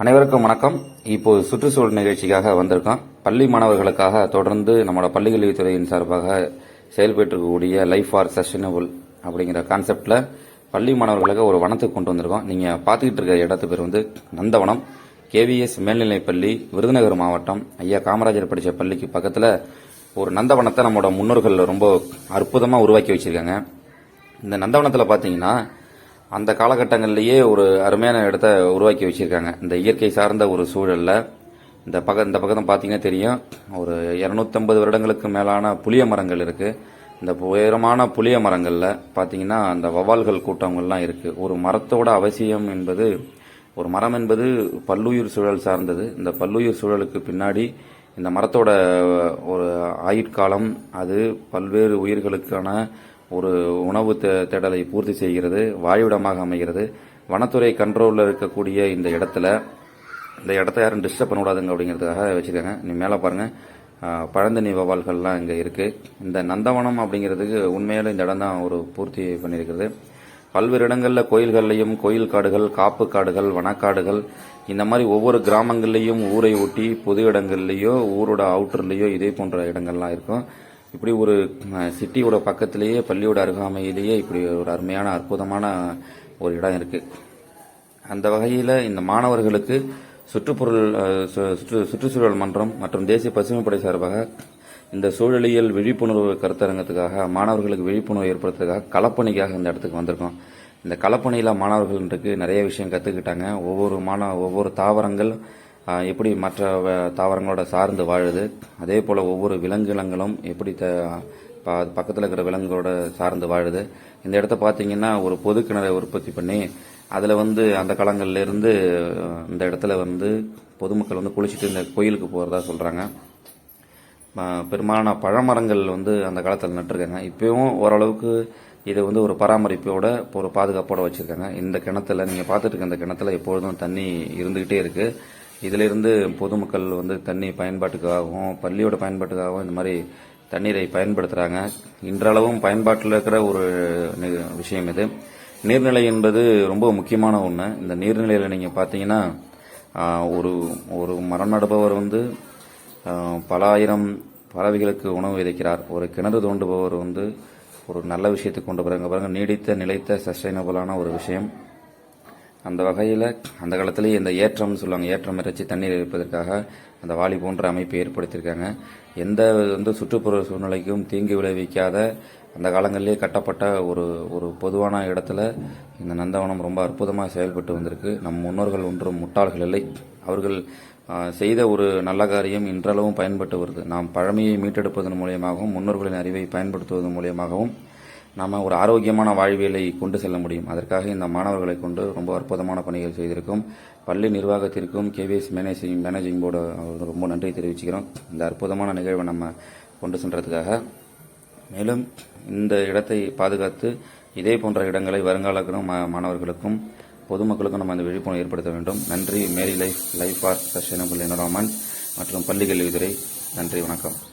அனைவருக்கும் வணக்கம். இப்போ சுற்றுச்சூழல் நிகழ்ச்சிக்காக வந்திருக்கோம். பள்ளி மாணவர்களுக்காக தொடர்ந்து நம்மளோட பள்ளிக்கல்வித்துறையின் சார்பாக செயல்பட்டுருக்கக்கூடிய லைஃப் ஆர் சஸ்டைனபிள் அப்படிங்கிற கான்செப்டில் பள்ளி மாணவர்களுக்கு ஒரு வனத்துக்கு கொண்டு வந்திருக்கோம். நீங்கள் பார்த்துக்கிட்டு இருக்க இடத்து பேர் வந்து நந்தவனம். கேவிஎஸ் மேல்நிலைப்பள்ளி விருதுநகர் மாவட்டம். ஐயா காமராஜர் படித்த பள்ளிக்கு பக்கத்தில் ஒரு நந்தவனத்தை நம்மளோட முன்னோர்கள் ரொம்ப அற்புதமாக உருவாக்கி வச்சுருக்காங்க. இந்த நந்தவனத்தில் பார்த்தீங்கன்னா அந்த காலகட்டங்கள்லேயே ஒரு அருமையான இடத்த உருவாக்கி வச்சிருக்காங்க. இந்த இயற்கை சார்ந்த ஒரு சூழலில் இந்த பக்கம் இந்த பக்கம் பார்த்தீங்கன்னா தெரியும். ஒரு இரநூத்தம்பது வருடங்களுக்கு மேலான புளிய மரங்கள் இருக்குது இந்த உயரமான புளிய மரங்களில் பார்த்தீங்கன்னா அந்த வவால்கள் கூட்டங்கள்லாம் இருக்குது ஒரு மரத்தோட அவசியம் என்பது ஒரு மரம் என்பது பல்லுயிர் சூழல் சார்ந்தது. இந்த பல்லுயிர் சூழலுக்கு பின்னாடி இந்த மரத்தோட ஒரு ஆயுட்காலம் அது பல்வேறு உயிர்களுக்கான ஒரு உணவு தே- தேடலை பூர்த்தி செய்கிறது வாயுடமாக அமைகிறது. வனத்துறை கண்ட்ரோலில் இருக்கக்கூடிய இந்த இடத்துல இந்த இடத்த யாரும் டிஸ்டர்ப் பண்ணக்கூடாதுங்க அப்படிங்கிறதுக்காக வச்சுருக்காங்க. நீ மேலே பாருங்கள் பழந்தனி வவால்கள்லாம் இங்கே இருக்குது இந்த நந்தவனம் அப்படிங்கிறதுக்கு உண்மையில இந்த இடம் தான் ஒரு பூர்த்தி பண்ணியிருக்கிறது. பல்வேறு இடங்களில் கோயில்கள்லையும் கோயில் காடுகள் காப்பு காடுகள் வனக்காடுகள் இந்த மாதிரி ஒவ்வொரு கிராமங்கள்லையும் ஊரை ஒட்டி பொது இடங்கள்லையோ ஊரோட அவுட்டர்லேயோ இதே போன்ற இடங்கள்லாம் இருக்கும். இப்படி ஒரு சிட்டியோட பக்கத்திலேயே பள்ளியோட அருகாமையிலேயே இப்படி ஒரு அருமையான அற்புதமான ஒரு இடம் இருக்குது அந்த வகையில் இந்த மாணவர்களுக்கு சுற்றுப்பொருள் சு- சுற்று சுற்றுச்சூழல் மன்றம் மற்றும் தேசிய பசுமைப்படை சார்பாக இந்த சூழலியல் விழிப்புணர்வு கருத்தரங்கத்துக்காக மாணவர்களுக்கு விழிப்புணர்வு ஏற்படுத்துறதுக்காக களப்பணிக்காக இந்த இடத்துக்கு வந்திருக்கோம். இந்த களப்பணியில் மாணவர்களுக்கு நிறைய விஷயம் கற்றுக்கிட்டாங்க ஒவ்வொரு மாணவ ஒவ்வொரு தாவரங்கள் எப்படி மற்ற வ- தாவரங்களோட சார்ந்து வாழுது. அதே போல் ஒவ்வொரு விலங்கினங்களும் எப்படி த பக்கத்தில் இருக்கிற விலங்குகளோட சார்ந்து வாழுது. இந்த இடத்த பார்த்தீங்கன்னா ஒரு பொது கிணறை உற்பத்தி பண்ணி அதில் வந்து அந்த காலங்கள்லேருந்து இந்த இடத்துல வந்து பொதுமக்கள் வந்து குளிச்சுட்டு இந்த கோயிலுக்கு போகிறதா சொல்கிறாங்க பெரும்பாலான பழமரங்கள் வந்து அந்த காலத்தில் நட்டிருக்காங்க. இப்போவும் ஓரளவுக்கு இதை வந்து ஒரு பராமரிப்போட ஒரு பாதுகாப்போடு வச்சுருக்காங்க. இந்த கிணத்துல நீங்கள் பார்த்துட்டு இருக்க இந்த கிணத்துல எப்பொழுதும் தண்ணி இருந்துக்கிட்டே இருக்குது இதிலிருந்து பொதுமக்கள் வந்து தண்ணி பயன்பாட்டுக்காகவும் பள்ளியோட பயன்பாட்டுக்காகவும் இந்த மாதிரி தண்ணீரை பயன்படுத்துகிறாங்க இன்றளவும் பயன்பாட்டில் இருக்கிற ஒரு விஷயம் இது. நீர்நிலை என்பது ரொம்ப முக்கியமான ஒன்று இந்த நீர்நிலையில் நீங்கள் பார்த்தீங்கன்னா ஒரு ஒரு மரம் நடுபவர் வந்து பல ஆயிரம் பறவைகளுக்கு உணவு விதைக்கிறார். ஒரு கிணறு தோண்டுபவர் வந்து ஒரு நல்ல விஷயத்துக்கு கொண்டு போகிறாங்க பாருங்க நீடித்த நிலைத்த சஸ்டைனபிளான ஒரு விஷயம். அந்த வகையில் அந்த காலத்திலேயே இந்த ஏற்றம்னு சொல்லுவாங்க ஏற்றம் இறைச்சி தண்ணீர் இருப்பதற்காக அந்த வாலி போன்ற அமைப்பை ஏற்படுத்தியிருக்காங்க. எந்த வந்து சுற்றுப்புற சூழ்நிலைக்கும் தீங்கு விளைவிக்காத அந்த காலங்களிலே கட்டப்பட்ட ஒரு ஒரு பொதுவான இடத்துல இந்த நந்தவனம் ரொம்ப அற்புதமாக செயல்பட்டு வந்திருக்கு. நம் முன்னோர்கள் ஒன்றும் முட்டாள்கள் இல்லை. அவர்கள் செய்த ஒரு நல்ல காரியம் இன்றளவும் பயன்பட்டு வருது. நாம் பழமையை மீட்டெடுப்பதன் மூலியமாகவும் முன்னோர்களின் அறிவை பயன்படுத்துவதன் மூலியமாகவும் நாம் ஒரு ஆரோக்கியமான வாழ்வியலை கொண்டு செல்ல முடியும். அதற்காக இந்த மாணவர்களை கொண்டு ரொம்ப அற்புதமான பணிகள் செய்திருக்கும். பள்ளி நிர்வாகத்திற்கும் கேவிஎஸ் மேனேஜிங் மேனேஜிங் போர்டு ரொம்ப நன்றி தெரிவிச்சுக்கிறோம். இந்த அற்புதமான நிகழ்வை நம்ம கொண்டு சென்றதுக்காக. மேலும் இந்த இடத்தை பாதுகாத்து இதே போன்ற இடங்களை வருங்கால மா- மாணவர்களுக்கும் பொதுமக்களுக்கும் நம்ம அந்த விழிப்புணர்வு ஏற்படுத்த வேண்டும். நன்றி. Meri life life for sustainable environment மற்றும் பள்ளி கல்வித்துறை நன்றி வணக்கம்.